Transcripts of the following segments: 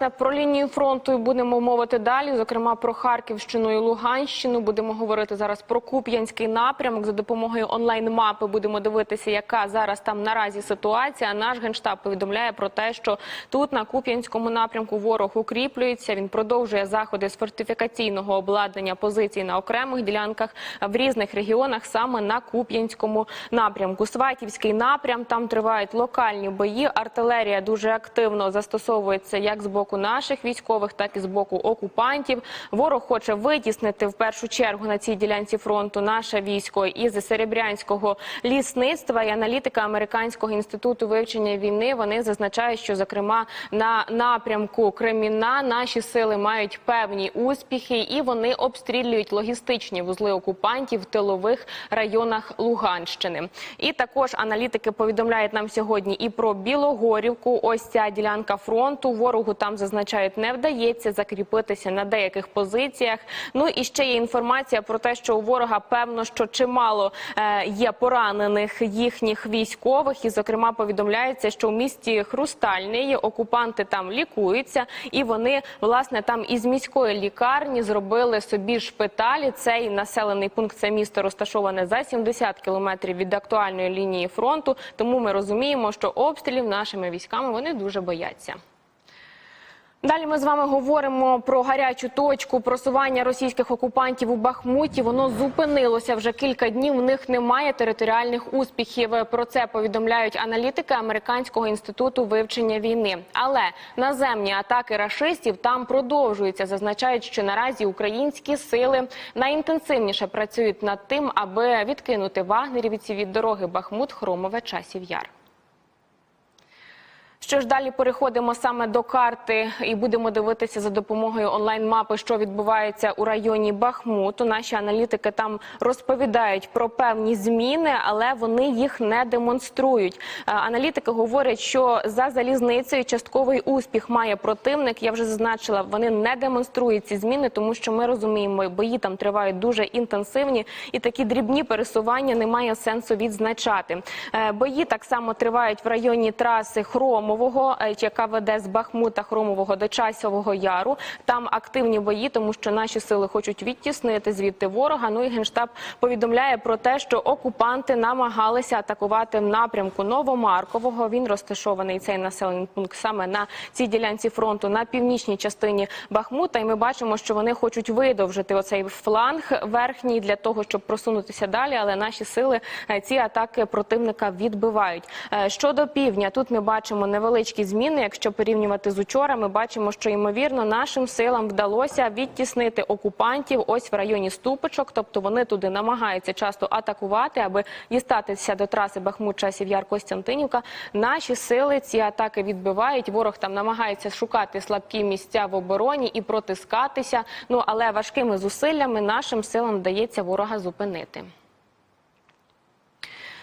власне про лінію фронту будемо мовити далі. Зокрема, про Харківщину і Луганщину. Будемо говорити зараз про Куп'янський напрямок. За допомогою онлайн-мапи будемо дивитися, яка зараз там наразі ситуація. Наш генштаб повідомляє про те, що тут на Куп'янському напрямку ворог укріплюється. Він продовжує заходи з фортифікаційного обладнання позицій на окремих ділянках в різних регіонах, саме на Куп'янському напрямку. Сватівський напрям там тривають локальні бої. Артилерія дуже активно застосовується як з боку наших військових, так і з боку окупантів. Ворог хоче витіснити в першу чергу на цій ділянці фронту наше військо із серебрянського лісництва і аналітика американського інституту вивчення війни. Вони зазначають, що зокрема на напрямку Креміна наші сили мають певні успіхи, і вони обстрілюють логістичні вузли окупантів в тилових районах Луганщини. І також аналітики повідомляють нам сьогодні і про Білогорівку. Ось ця ділянка фронту. Ворогу там зазначають, не вдається закріпитися на деяких позиціях. Ну і ще є інформація про те, що у ворога певно, що чимало е, є поранених їхніх військових, і зокрема повідомляється, що в місті Хрустальний окупанти там лікуються, і вони власне там із міської лікарні зробили собі шпиталі. Цей населений пункт це місто розташоване за 70 кілометрів від актуальної лінії фронту. Тому ми розуміємо, що обстрілів нашими військами вони дуже бояться. Далі ми з вами говоримо про гарячу точку просування російських окупантів у Бахмуті. Воно зупинилося вже кілька днів. В них немає територіальних успіхів. Про це повідомляють аналітики американського інституту вивчення війни. Але наземні атаки рашистів там продовжуються. Зазначають, що наразі українські сили найінтенсивніше працюють над тим, аби відкинути вагнерівці від дороги Бахмут, Хромове, Часів Яр. Що ж далі переходимо саме до карти і будемо дивитися за допомогою онлайн-мапи, що відбувається у районі Бахмуту. Наші аналітики там розповідають про певні зміни, але вони їх не демонструють. Е, Аналітики говорять, що за залізницею частковий успіх має противник. Я вже зазначила, вони не демонструють ці зміни, тому що ми розуміємо, бої там тривають дуже інтенсивні, і такі дрібні пересування немає сенсу відзначати. Е, Бої так само тривають в районі траси Хромового, е, яка веде з Бахмута Хромового до Часового Яру. Там активні бої, тому що наші сили хочуть відтіснити звідти ворога. Ну і генштаб повідомляє про те, що окупанти намагалися атакувати в напрямку Новомаркового. Він розташований цей населений пункт саме на цій ділянці фронту на північній частині Бахмута. І ми бачимо, що вони хочуть видовжити оцей фланг верхній для того, щоб просунутися далі. Але наші сили е, ці атаки противника відбивають. Е, Щодо півдня, тут ми бачимо невеличкі зміни. Якщо порівнювати з учора, ми бачимо, що ймовірно нашим силам вдалося відтіснити окупантів ось в районі Ступочок. Тобто вони туди намагаються часто атакувати, аби дістатися до траси Бахмут часів Яр Костянтинівка. Наші сили ці атаки відбивають. Ворог там намагається шукати слабкі місця в обороні і протискатися. Ну але важкими зусиллями нашим силам вдається ворога зупинити.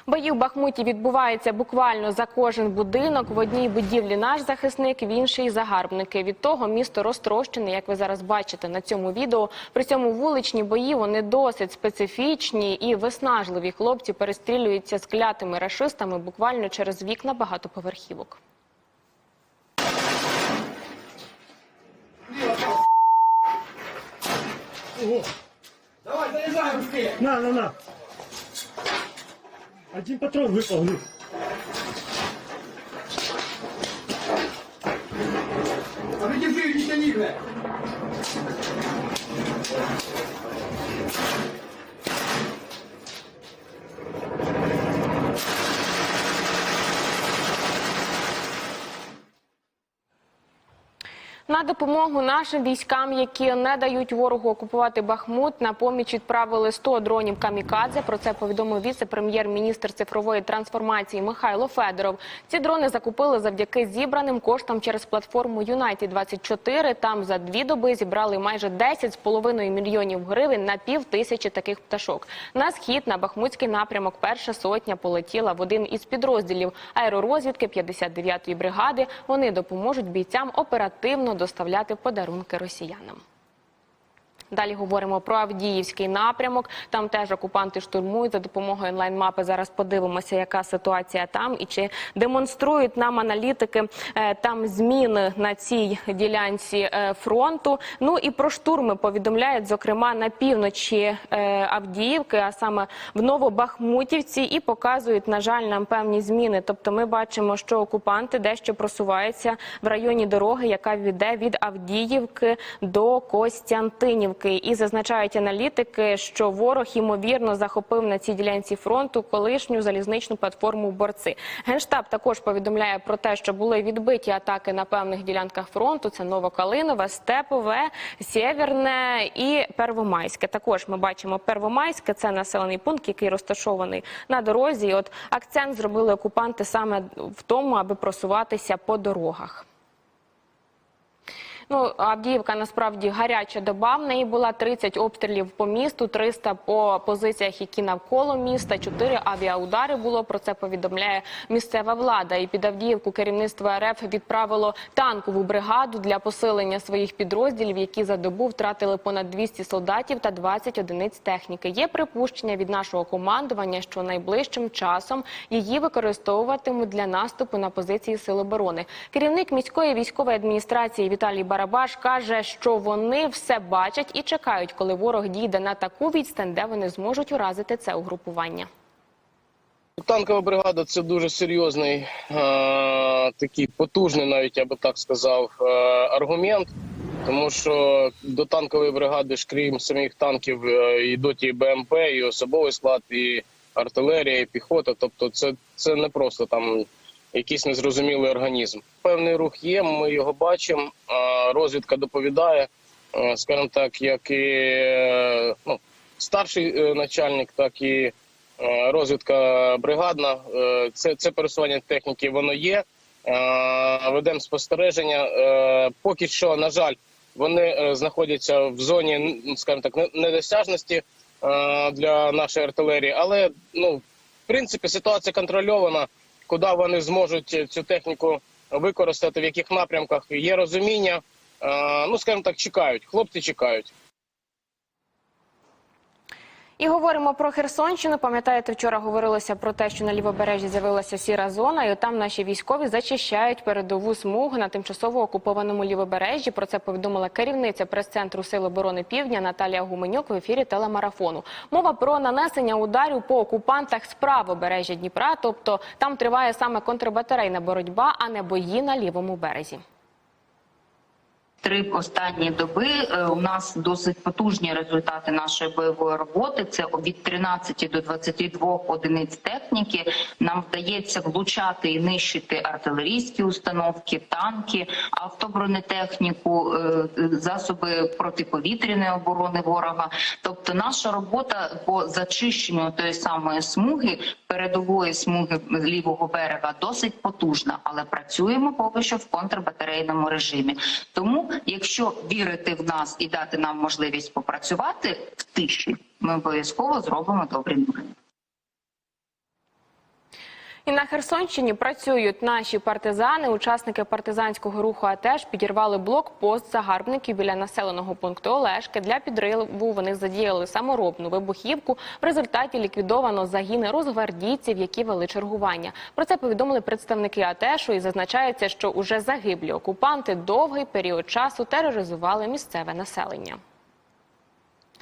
Бої в Бахмуті відбуваються буквально за кожен будинок. В одній будівлі наш захисник, в іншій загарбники. Від того місто розтрощене, як ви зараз бачите на цьому відео. При цьому вуличні бої вони досить специфічні і виснажливі. Хлопці перестрілюються з клятими рашистами буквально через вікна багатоповерхівок. Давай, заряжай быстрее! На, на, на. Один патрон выпал. ну. А вы держи, не тяни, бля! На допомогу нашим військам, які не дають ворогу окупувати Бахмут, на поміч відправили 100 дронів камікадзе. Про це повідомив віце-прем'єр-міністр цифрової трансформації Михайло Федоров. Ці дрони закупили завдяки зібраним коштам через платформу United 24 Там за дві доби зібрали майже 10,5 мільйонів гривень на пів тисячі таких пташок. На схід на Бахмутський напрямок перша сотня полетіла в один із підрозділів аеророзвідки 59-ї бригади. Вони допоможуть бійцям оперативно доставляти подарунки росіянам. Далі говоримо про Авдіївський напрямок. Там теж окупанти штурмують за допомогою онлайн-мапи. Зараз подивимося, яка ситуація там і чи демонструють нам аналітики е, там зміни на цій ділянці е, фронту. Ну і про штурми повідомляють, зокрема на півночі е, Авдіївки, а саме в Новобахмутівці, і показують, на жаль, нам певні зміни. Тобто, ми бачимо, що окупанти дещо просуваються в районі дороги, яка веде від Авдіївки до Костянтинівки. І зазначають аналітики, що ворог ймовірно захопив на цій ділянці фронту колишню залізничну платформу борци. Генштаб також повідомляє про те, що були відбиті атаки на певних ділянках фронту. Це Новокалинове, Степове, Сєвєрне і Первомайське. Також ми бачимо Первомайське. Це населений пункт, який розташований на дорозі. От акцент зробили окупанти саме в тому, аби просуватися по дорогах. Ну, Авдіївка насправді гаряча доба. В неї була 30 обстрілів по місту, 300 по позиціях, які навколо міста. 4 авіаудари було. Про це повідомляє місцева влада. І під Авдіївку керівництво РФ відправило танкову бригаду для посилення своїх підрозділів, які за добу втратили понад 200 солдатів та 20 одиниць техніки. Є припущення від нашого командування, що найближчим часом її використовуватимуть для наступу на позиції Сил оборони. Керівник міської військової адміністрації Віталій Барабаш каже, що вони все бачать і чекають, коли ворог дійде на таку відстань, де вони зможуть уразити це угрупування. Танкова бригада це дуже серйозний, е, такий потужний, навіть я би так сказав, е, аргумент. Тому що до танкової бригади ж крім самих танків е, йдуть і БМП, і особовий склад, і артилерія, і піхота. Тобто, це, це не просто там якийсь незрозумілий організм. Певний рух є, ми його бачимо. Розвідка доповідає, е, скажімо так, як і е, ну, старший е, начальник, так і розвідка бригадна. Це, це пересування техніки, воно є. Ведемо спостереження. Поки що, на жаль, вони знаходяться в зоні, скажімо так, недосяжності для нашої артилерії, але ну, в принципі ситуація контрольована. Куди вони зможуть цю техніку використати, в яких напрямках є розуміння. Е, Ну, скажімо так, чекають. Хлопці чекають. І говоримо про Херсонщину. Пам'ятаєте, вчора говорилося про те, що на лівобережжі з'явилася сіра зона, і там наші військові зачищають передову смугу на тимчасово окупованому лівобережжі. Про це повідомила керівниця прес-центру Сил оборони Півдня Наталія Гуменюк в ефірі телемарафону. Мова про нанесення ударів по окупантах з правобережжя Дніпра, тобто там триває саме контрбатарейна боротьба, а не бої на лівому березі. Три останні доби е, у нас досить потужні результати нашої бойової роботи. Це від 13 до 22 одиниць техніки. Нам вдається влучати і нищити артилерійські установки, танки, автобронетехніку, е, засоби протиповітряної оборони ворога. Тобто, наша робота по зачищенню тої самої смуги, передової смуги лівого берега, досить потужна, але працюємо поки що в контрбатарейному режимі. Тому, якщо вірити в нас і дати нам можливість попрацювати в тиші, ми обов'язково зробимо добрі новини. І на Херсонщині працюють наші партизани. Учасники партизанського руху АТЕШ підірвали блокпост загарбників біля населеного пункту Олешки. Для підриву вони задіяли саморобну вибухівку. В результаті ліквідовано загини розгвардійців, які вели чергування. Про це повідомили представники АТЕШу і зазначається, що уже загиблі окупанти довгий період часу тероризували місцеве населення.